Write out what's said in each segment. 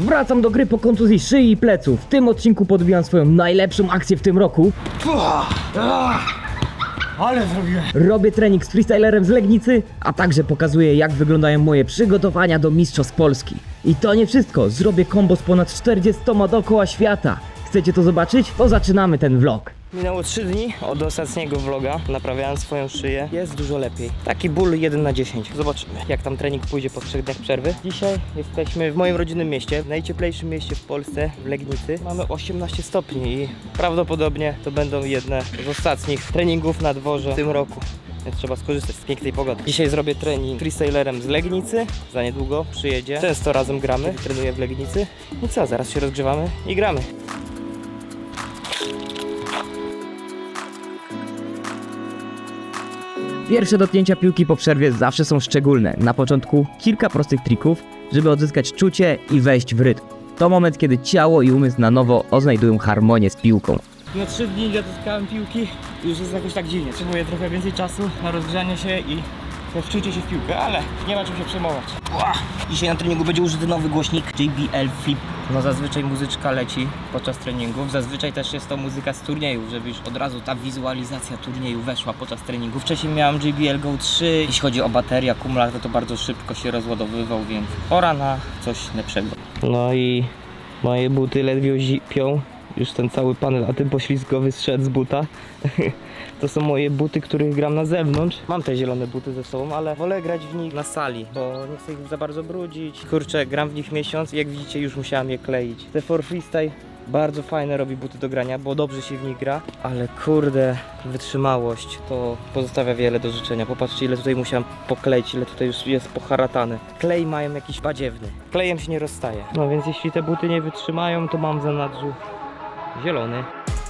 Wracam do gry po kontuzji szyi i pleców. W tym odcinku podbijam swoją najlepszą akcję w tym roku. Ale zrobiłem. Robię trening z freestylerem z Legnicy, a także pokazuję jak wyglądają moje przygotowania do Mistrzostw Polski. I to nie wszystko, zrobię kombo z ponad 40 dookoła świata. Chcecie to zobaczyć? To zaczynamy ten vlog. Minęło 3 dni od ostatniego vloga. Naprawiałem swoją szyję. Jest dużo lepiej. Taki ból 1 na 10. Zobaczymy, jak tam trening pójdzie po 3 dniach przerwy. Dzisiaj jesteśmy w moim rodzinnym mieście, w najcieplejszym mieście w Polsce, w Legnicy. Mamy 18 stopni i prawdopodobnie to będą jedne z ostatnich treningów na dworze w tym roku. Więc trzeba skorzystać z pięknej pogody. Dzisiaj zrobię trening freestylerem z Legnicy. Za niedługo przyjedzie. Często razem gramy. Trenuję w Legnicy. I co, zaraz się rozgrzewamy i gramy. Pierwsze dotknięcia piłki po przerwie zawsze są szczególne. Na początku kilka prostych trików, żeby odzyskać czucie i wejść w rytm. To moment, kiedy ciało i umysł na nowo oznajdują harmonię z piłką. Na 3 dni nie dotkałem piłki już jest jakoś tak dziwnie. Potrzebuję trochę więcej czasu na rozgrzanie się i na wczucie się w piłkę, ale nie ma czym się przejmować. Dzisiaj na treningu będzie użyty nowy głośnik JBL Flip. No zazwyczaj muzyczka leci podczas treningów. Zazwyczaj też jest to muzyka z turniejów, żeby już od razu ta wizualizacja turnieju weszła podczas treningu. Wcześniej miałem JBL Go 3. Jeśli chodzi o baterię, akumulator to bardzo szybko się rozładowywał, więc pora na coś lepszego. No i moje buty ledwie zipią. Już ten cały panel antypoślizgowy zszedł z buta. To są moje buty, których gram na zewnątrz. Mam te zielone buty ze sobą, ale wolę grać w nich na sali, bo nie chcę ich za bardzo brudzić. Kurczę, gram w nich miesiąc i jak widzicie już musiałem je kleić. Te for freestyle bardzo fajne robi buty do grania, bo dobrze się w nich gra, ale kurde, wytrzymałość to pozostawia wiele do życzenia. Popatrzcie ile tutaj musiałem pokleić, ile tutaj już jest poharatane. Klej mają jakiś badziewny. Klejem się nie rozstaje. No więc jeśli te buty nie wytrzymają, to mam w zanadrzu zielony.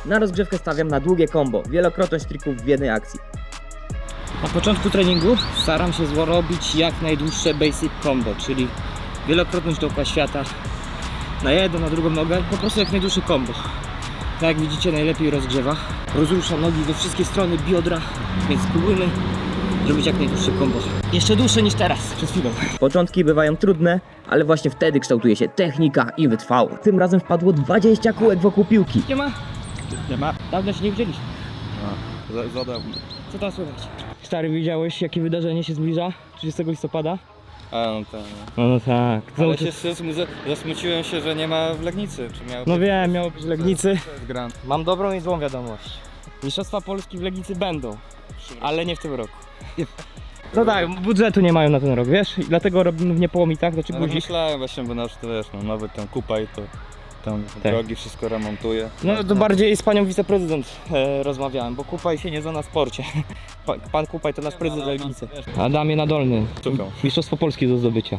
Na rozgrzewkę stawiam na długie combo, wielokrotność trików w jednej akcji. Na początku treningu staram się zrobić jak najdłuższe basic combo, czyli wielokrotność dookoła świata na jedną, na drugą nogę, po prostu jak najdłuższe combo. Tak jak widzicie najlepiej rozgrzewa. Rozrusza nogi we wszystkie strony, biodra, więc spróbujmy zrobić jak najdłuższe combo. Jeszcze dłuższe niż teraz, przed chwilą. Początki bywają trudne, ale właśnie wtedy kształtuje się technika i wytrwałość. Tym razem wpadło 20 kółek wokół piłki. Nie ma? Nie ma. Dawno się nie widzieliśmy. Za, za dawno. Co tam słychać? Stary, widziałeś jakie wydarzenie się zbliża? 30 listopada? A no tak. No, no tak. Ale się zasmu- zasmuciłem się, że nie ma w Legnicy. Czy miał No wiem, miało być w Legnicy. Grant. Mam dobrą i złą wiadomość. Mistrzostwa Polski w Legnicy będą, ale nie w tym roku. No tak, budżetu nie mają na ten rok, wiesz? I dlatego robimy w niepołomitach, znaczy Ale guzik. myślałem właśnie, bo nasz to wiesz, no, nowy ten kupaj to tam Tak. drogi wszystko remontuje. No to bardziej z panią wiceprezydent e, rozmawiałem, bo Kupaj się nie zna na sporcie. Pa, pan Kupaj to nasz prezydent Legnicy. Adamie Nadolny. Szukał. Mistrzostwo Polski do zdobycia.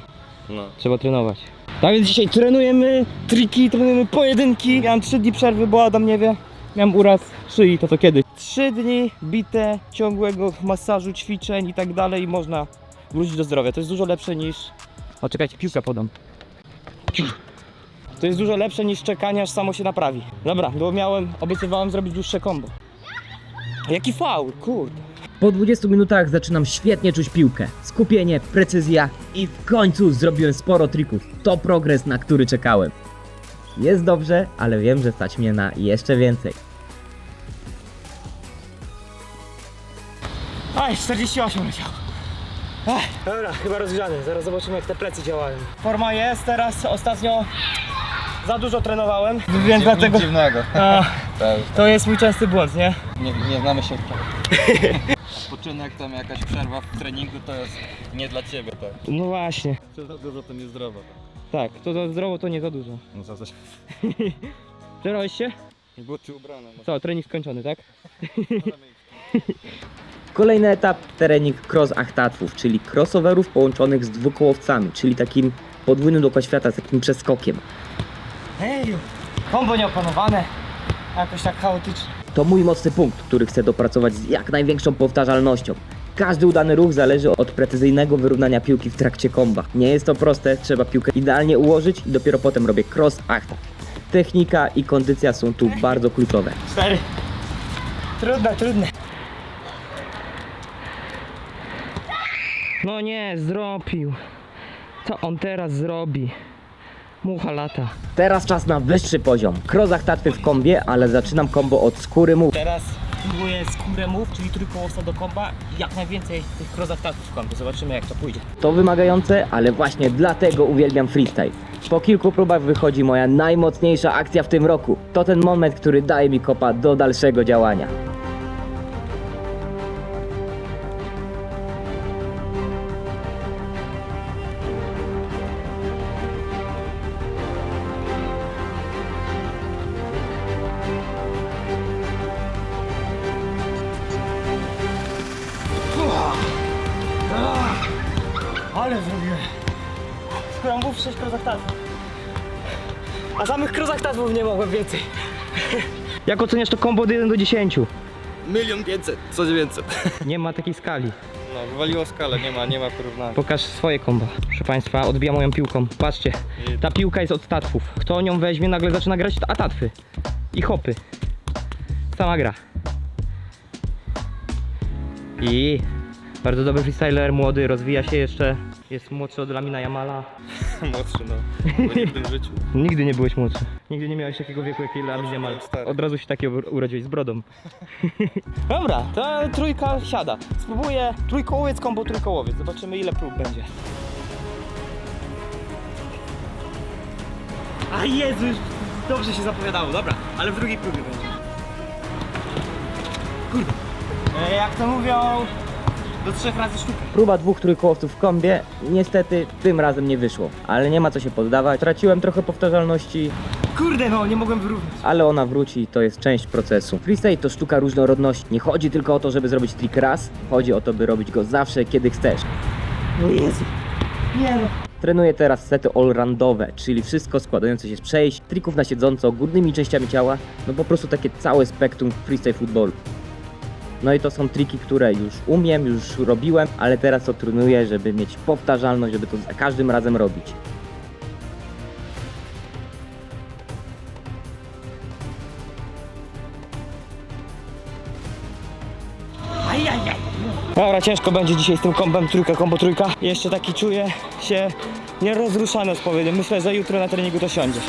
No. Trzeba trenować. Tak więc dzisiaj trenujemy triki, trenujemy pojedynki. Miałem 3 dni przerwy, bo Adam nie wie. Miałem uraz szyi, to to kiedy? 3 dni bite, ciągłego masażu, ćwiczeń i tak dalej można wrócić do zdrowia. To jest dużo lepsze niż... O, czekajcie, piłkę podam. To jest dużo lepsze niż czekanie, aż samo się naprawi. Dobra, bo miałem, obiecywałem zrobić dłuższe kombo. Jaki faul, kurde. Po 20 minutach zaczynam świetnie czuć piłkę. Skupienie, precyzja i w końcu zrobiłem sporo trików. To progres, na który czekałem. Jest dobrze, ale wiem, że stać mnie na jeszcze więcej. Aj, 48 leciał. Ech, dobra, chyba rozgrzany. Zaraz zobaczymy jak te plecy działają. Forma jest, teraz ostatnio za dużo trenowałem, więc dlatego... Nic dziwnego. A, Tak. to jest mój częsty błąd, nie? Nie, nie znamy się w Odpoczynek tam jakaś przerwa w treningu to jest nie dla ciebie tak. No właśnie. To za dużo to niezdrowo. Tak, to za zdrowo, to nie za dużo. No za coś. Przerwałeś się? Buty ubrane. No. Co, trening skończony, tak? Kolejny etap trening cross achtatwów, czyli crossoverów połączonych z dwukołowcami, czyli takim podwójnym dookoła świata z takim przeskokiem. Hej, kombo nieopanowane. Jakoś tak chaotycznie. To mój mocny punkt, który chcę dopracować z jak największą powtarzalnością. Każdy udany ruch zależy od precyzyjnego wyrównania piłki w trakcie komba. Nie jest to proste, trzeba piłkę idealnie ułożyć i dopiero potem robię cross achtat. Technika i kondycja są tu bardzo kluczowe. Cztery. Trudne, trudne. No nie, zrobił. Co on teraz zrobi? Mucha lata. Teraz czas na wyższy poziom. Krozach tartwy w kombie, ale zaczynam kombo od skóry mu. Teraz próbuję skórę move, czyli trójkołowca do komba i jak najwięcej tych krozach tatów w kombie. Zobaczymy jak to pójdzie. To wymagające, ale właśnie dlatego uwielbiam freestyle. Po kilku próbach wychodzi moja najmocniejsza akcja w tym roku. To ten moment, który daje mi kopa do dalszego działania. 6 krozach tatów. A samych krozach tatów nie mogłem więcej. Jak oceniasz to kombo od 1 do 10? Milion pięćset, co 900. Nie ma takiej skali. No, wywaliło skalę, nie ma, nie ma porównania. Pokaż swoje kombo. Proszę Państwa, odbija moją piłką. Patrzcie, ta piłka jest od tatwów. Kto nią weźmie, nagle zaczyna grać a tatwy. I hopy. Sama gra. I bardzo dobry freestyler, młody, rozwija się jeszcze. Jest młodszy od Lamina Jamala. Młodszy, no. Bo nigdy w życiu. Nigdy nie byłeś młodszy. Nigdy nie miałeś takiego wieku jak Lamin Jamal. stary. Od razu się taki ur- urodziłeś z brodą. Dobra, to trójka siada. Spróbuję trójkołowiec, kombo trójkołowiec. Zobaczymy ile prób będzie. A Jezu, już dobrze się zapowiadało, dobra, ale w drugiej próbie będzie. Kurde. E, jak to mówią, do trzech razy sztuka. Próba dwóch trójkołowców w kombie, niestety tym razem nie wyszło. Ale nie ma co się poddawać. Traciłem trochę powtarzalności, Kurde no, nie mogłem wyrównać. ale ona wróci i to jest część procesu. Freestyle to sztuka różnorodności. Nie chodzi tylko o to, żeby zrobić trik raz, chodzi o to, by robić go zawsze, kiedy chcesz. O Jezu. Nie no. Trenuję teraz sety allroundowe, czyli wszystko składające się z przejść, trików na siedząco, górnymi częściami ciała, no po prostu takie całe spektrum freestyle footballu. No i to są triki, które już umiem, już robiłem, ale teraz to trenuję, żeby mieć powtarzalność, żeby to za każdym razem robić. Dobra, ciężko będzie dzisiaj z tym kombem trójka, kombo trójka. Jeszcze taki czuję się nierozruszany odpowiednio. Myślę, że jutro na treningu to siądzie.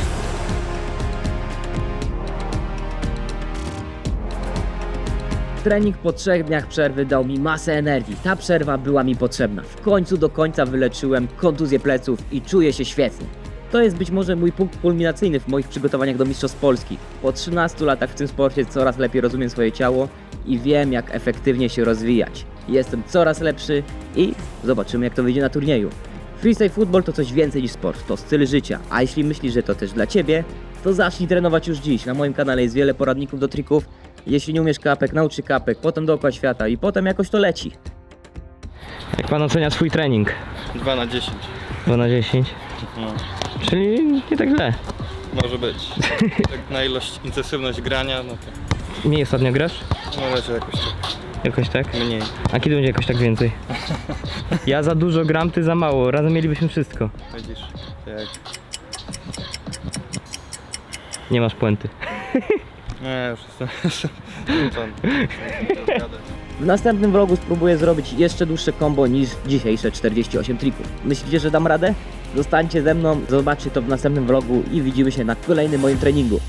Trening po trzech dniach przerwy dał mi masę energii. Ta przerwa była mi potrzebna. W końcu do końca wyleczyłem kontuzję pleców i czuję się świetnie. To jest być może mój punkt kulminacyjny w moich przygotowaniach do Mistrzostw Polski. Po 13 latach w tym sporcie coraz lepiej rozumiem swoje ciało i wiem jak efektywnie się rozwijać. Jestem coraz lepszy i zobaczymy jak to wyjdzie na turnieju. Freestyle football to coś więcej niż sport, to styl życia, a jeśli myślisz, że to też dla Ciebie, to zacznij trenować już dziś. Na moim kanale jest wiele poradników do trików. Jeśli nie umiesz kapek, naucz się kapek, potem dookoła świata i potem jakoś to leci. Jak pan ocenia swój trening? 2 na 10. 2 na 10. No, Czyli nie tak źle. może być. Tak na ilość, intensywność grania, no to Mniej ostatnio grasz? no będzie jakoś tak Jakoś tak? mniej. A kiedy będzie jakoś tak więcej? Ja za dużo gram, ty za mało. Razem mielibyśmy wszystko. Widzisz, jak... Nie masz puenty. Nie, już jestem. W następnym vlogu spróbuję zrobić jeszcze dłuższe combo niż dzisiejsze 48 trików. Myślicie, że dam radę? Zostańcie ze mną, zobaczcie to w następnym vlogu i widzimy się na kolejnym moim treningu.